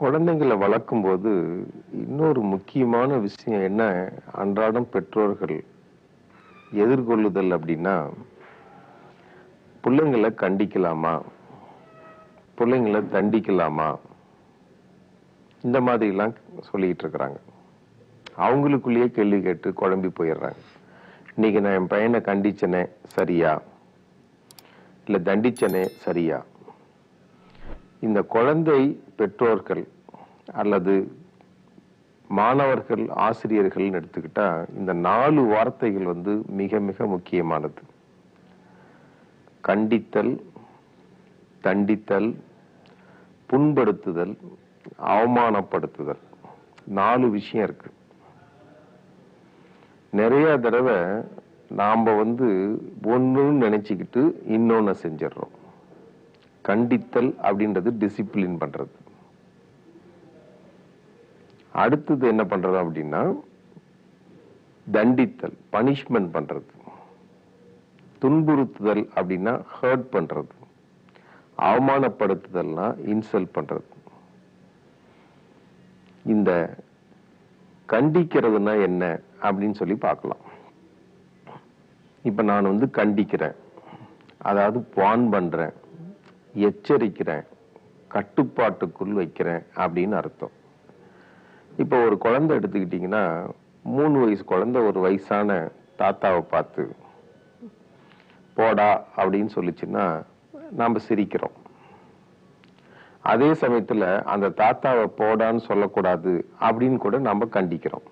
குழந்தைங்களை வளர்க்கும்போது இன்னொரு முக்கியமான விஷயம் என்ன? அன்றாடம் பெற்றோர்கள் எதிர்கொள்ளுதல் அப்படின்னா பிள்ளைங்களை கண்டிக்கலாமா? பிள்ளைங்களை தண்டிக்கலாமா? இந்த மாதிரிலாம் சொல்லிக்கிட்டு இருக்கிறாங்க. அவங்களுக்குள்ளேயே கேள்வி கேட்டு குழம்பி போயிடுறாங்க. இன்னைக்கு நான் என் பையனை கண்டிச்சனே சரியா? இல்லை தண்டிச்சனே சரியா? இந்த குழந்தை பெற்றோர்கள் அல்லது மாணவர்கள் ஆசிரியர்கள்னு எடுத்துக்கிட்டா இந்த நாலு வார்த்தைகள் வந்து மிக மிக முக்கியமானது. கண்டித்தல் தண்டித்தல் புண்படுத்துதல் அவமானப்படுத்துதல். நாலு விஷயம் இருக்கு. நிறைய தடவை நாம் வந்து ஒன்றுன்னு நினச்சிக்கிட்டு இன்னொன்று செஞ்சிடறோம். கண்டித்தல் அப்படின்றது டிசிப்ளின் பண்றது. அடுத்தது என்ன பண்றது அப்படின்னா தண்டித்தல் பனிஷ்மெண்ட் பண்றது. துன்புறுத்துதல் அப்படின்னா ஹர்ட் பண்றது. அவமானப்படுத்துதல்னா இன்சல்ட் பண்றது. இந்த கண்டிக்கிறதுனா என்ன அப்படின்னு சொல்லி பார்க்கலாம். இப்ப நான் வந்து கண்டிக்கிறேன். அதாவது பான் பண்றேன். எச்சரிக்கிறேன் கட்டுப்பாட்டுக்குள் வைக்கிறேன் அப்படின்னு அர்த்தம். இப்போ ஒரு குழந்தை எடுத்துக்கிட்டிங்கன்னா மூணு வயசு குழந்தை ஒரு வயசான தாத்தாவை பார்த்து போடா அப்படின்னு சொல்லிச்சுன்னா நாம் சிரிக்கிறோம். அதே சமயத்துல அந்த தாத்தாவை போடான்னு சொல்லக்கூடாது அப்படின்னு கூட நம்ம கண்டிக்கிறோம்.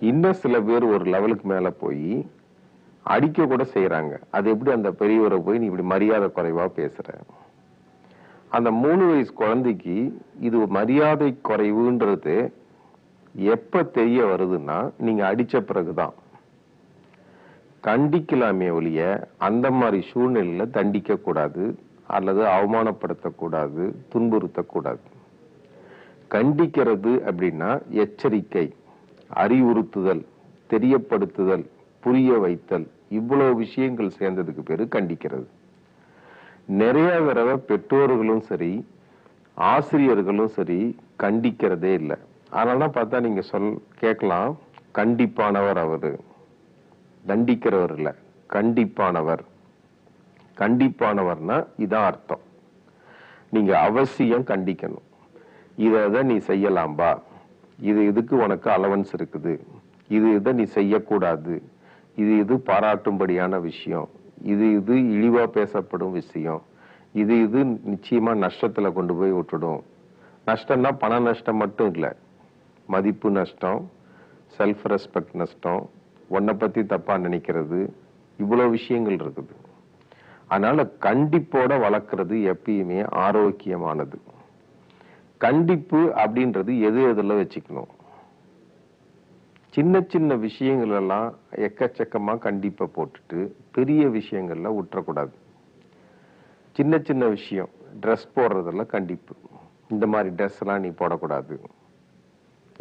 இன்னும் சில பேர் ஒரு லெவலுக்கு மேல போய் அடிக்க கூட செய்யறாங்க அது எப்படி அந்த பெரியவரை போய் நீ இப்படி மரியாதை குறைவா பேசுற? அந்த மூணு வயசு குழந்தைக்கு இது மரியாதை குறைவுன்றது எப்ப தெரிய வருதுன்னா நீங்க அடிச்ச பிறகுதான். கண்டிக்கலாமே ஒழிய அந்த மாதிரி சூழ்நிலையில தண்டிக்க கூடாது அல்லது அவமானப்படுத்தக்கூடாது துன்புறுத்தக்கூடாது கண்டிக்கிறது அப்படின்னா எச்சரிக்கை அறிவுறுத்துதல் தெரியப்படுத்துதல் புரிய வைத்தல் இவ்வளவு விஷயங்கள் சேர்ந்ததுக்கு பேரு கண்டிக்கிறது. நிறைய தடவை பெற்றோர்களும் சரி ஆசிரியர்களும் சரி கண்டிக்கிறதே இல்லை. அதனால பார்த்தா நீங்க சொல் கேட்கலாம் கண்டிப்பானவர் அவரு. தண்டிக்கிறவர் இல்லை கண்டிப்பானவர். கண்டிப்பானவர்னா இதான் அர்த்தம். நீங்க அவசியம் கண்டிக்கணும். இதை நீ செய்யலாம்பா. இது இதுக்கு உனக்கு அலவன்ஸ் இருக்குது. இது இதை நீ செய்யக்கூடாது. இது இது பாராட்டும்படியான விஷயம். இது இது இழிவாக பேசப்படும் விஷயம். இது இது நிச்சயமாக நஷ்டத்தில் கொண்டு போய் விட்டுடும். நஷ்டம்னா பண நஷ்டம் மட்டும் இல்லை. மதிப்பு நஷ்டம் செல்ஃப் ரெஸ்பெக்ட் நஷ்டம் உன்னை பற்றி தப்பாக நினைக்கிறது இவ்வளோ விஷயங்கள் இருக்குது. அதனால் கண்டிப்போட வளர்க்குறது எப்பயுமே ஆரோக்கியமானது. கண்டிப்பு அப்படின்றது எது எதில் வச்சுக்கணும்? சின்ன சின்ன விஷயங்கள் எல்லாம் கண்டிப்பாக போட்டுட்டு பெரிய விஷயங்களில் விட்டுறக்கூடாது சின்ன சின்ன விஷயம் ட்ரெஸ் போடுறதெல்லாம் கண்டிப்பு. இந்த மாதிரி ட்ரெஸ்லாம் நீ போடக்கூடாது.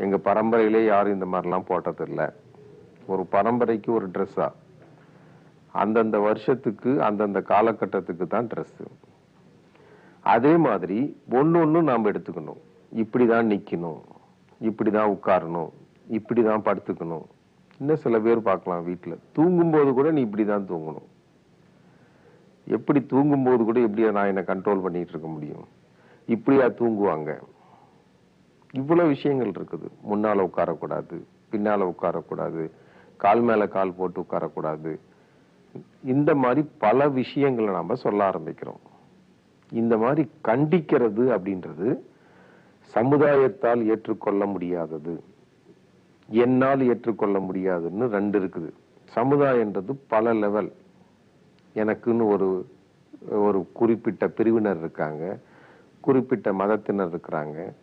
எங்கள் பரம்பரையிலே யாரும் இந்த மாதிரிலாம் போட்டதில்லை. ஒரு பரம்பரைக்கு ஒரு ட்ரெஸ்ஸா அந்தந்த வருஷத்துக்கு அந்தந்த காலகட்டத்துக்கு தான் ட்ரெஸ்ஸு அதே மாதிரி ஒன்று ஒன்றும் நாம் எடுத்துக்கணும். இப்படி தான் நிற்கணும் இப்படி தான் உட்காரணும். இப்படி தான் படுத்துக்கணும். இன்னும் சில பேர் பார்க்கலாம் வீட்டில் தூங்கும்போது கூட நீ இப்படி தான் தூங்கணும். எப்படி தூங்கும்போது கூட எப்படி நான் என்னை கண்ட்ரோல் பண்ணிகிட்டு இருக்க முடியும்? இப்படியா தூங்குவாங்க? இவ்வளோ விஷயங்கள் இருக்குது. முன்னால் உட்காரக்கூடாது பின்னால் உட்காரக்கூடாது கால் மேலே கால் போட்டு உட்காரக்கூடாது. இந்த மாதிரி பல விஷயங்களை நாம் சொல்ல ஆரம்பிக்கிறோம். இந்த மாதிரி கண்டிக்கிறது அப்படின்றது சமுதாயத்தால் ஏற்றுக்கொள்ள முடியாதது. என்னால் ஏற்றுக்கொள்ள முடியாதுன்னு ரெண்டு இருக்குது. சமுதாயன்றது பல லெவல் எனக்குன்னு ஒரு ஒரு குறிப்பிட்ட பிரிவினர் இருக்காங்க. குறிப்பிட்ட மதத்தினர் இருக்கிறாங்க.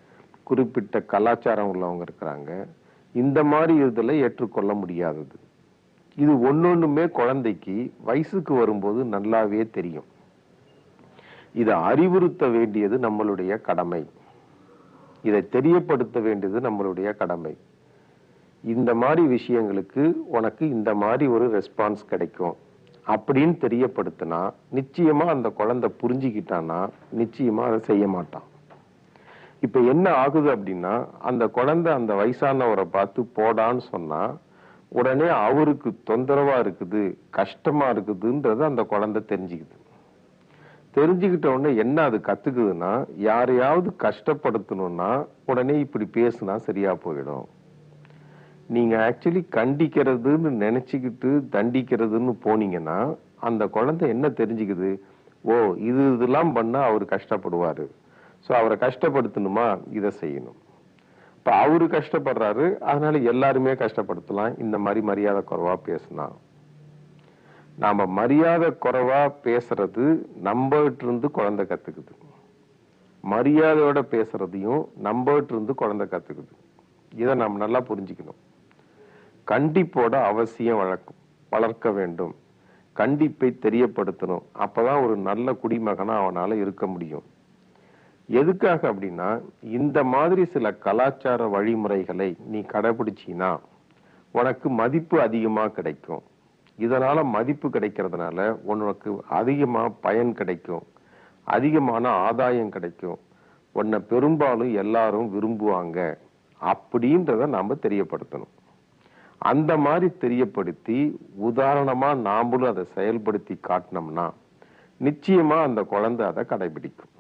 குறிப்பிட்ட கலாச்சாரம் உள்ளவங்க இருக்கிறாங்க. இந்த மாதிரி இதில் ஏற்றுக்கொள்ள முடியாதது. இது ஒன்னொண்ணுமே குழந்தைக்கு வயசுக்கு வரும்போது நல்லாவே தெரியும். இதை அறிவுறுத்த வேண்டியது நம்மளுடைய கடமை. இதை தெரியப்படுத்த வேண்டியது நம்மளுடைய கடமை. இந்த மாதிரி விஷயங்களுக்கு உனக்கு இந்த மாதிரி ஒரு ரெஸ்பான்ஸ் கிடைக்கும். அப்படின்னு தெரியப்படுத்தினா நிச்சயமாக அந்த குழந்தை புரிஞ்சுக்கிட்டான்னா நிச்சயமாக அதை செய்ய மாட்டான். இப்போ என்ன ஆகுது அப்படின்னா அந்த குழந்தை அந்த வயசானவரை பார்த்து போடான்னு சொன்னால் உடனே அவருக்கு தொந்தரவாக இருக்குது கஷ்டமாக இருக்குதுன்றது அந்த குழந்தை தெரிஞ்சுக்குது. தெரிஞ்சுக்கிட்ட உடனே என்ன அது கற்றுக்குதுன்னா யாரையாவது கஷ்டப்படுத்தணும்னா உடனே இப்படி பேசுனா சரியாக போயிடும். நீங்க ஆக்சுவலி கண்டிக்கிறதுன்னு நினைச்சுக்கிட்டு தண்டிக்கிறதுன்னு போனீங்கன்னா அந்த குழந்தை என்ன தெரிஞ்சுக்குது? ஓ இது இதெல்லாம் பண்ணா அவர் கஷ்டப்படுவாரு. ஸோ அவரை கஷ்டப்படுத்தணுமா? இதை செய்யணும். இப்போ அவரு கஷ்டப்படுறாரு அதனால எல்லாருமே கஷ்டப்படுத்தலாம். இந்த மாதிரி மரியாதை குறைவா பேசினா. நாம மரியாதை குறைவா பேசுறது நம்மகிட்ட இருந்து குழந்தை கத்துக்குது. மரியாதையோட பேசுறதையும் நம்மகிட்ட இருந்து குழந்தை கத்துக்குது. இதை நாம் நல்லா புரிஞ்சுக்கணும். கண்டிப்போட அவசியம் வளர்க்கும் வளர்க்க வேண்டும். கண்டிப்பை தெரியப்படுத்தணும். அப்பதான் ஒரு நல்ல குடிமகனா அவனால இருக்க முடியும். எதுக்காக அப்படின்னா இந்த மாதிரி சில கலாச்சார வழிமுறைகளை நீ கடைபிடிச்சினா உனக்கு மதிப்பு அதிகமாக கிடைக்கும். இதனால மதிப்பு கிடைக்கிறதுனால உனக்கு அதிகமாக பயன் கிடைக்கும். அதிகமான ஆதாயம் கிடைக்கும். உன்னை பெரும்பாலும் எல்லாரும் விரும்புவாங்க. அப்படின்றத நாம் தெரியப்படுத்தணும். அந்த மாதிரி தெரியப்படுத்தி உதாரணமா நாமளும் அதை செயல்படுத்தி காட்டினோம்னா நிச்சயமா அந்த குழந்தை அதை கடைபிடிக்கும்.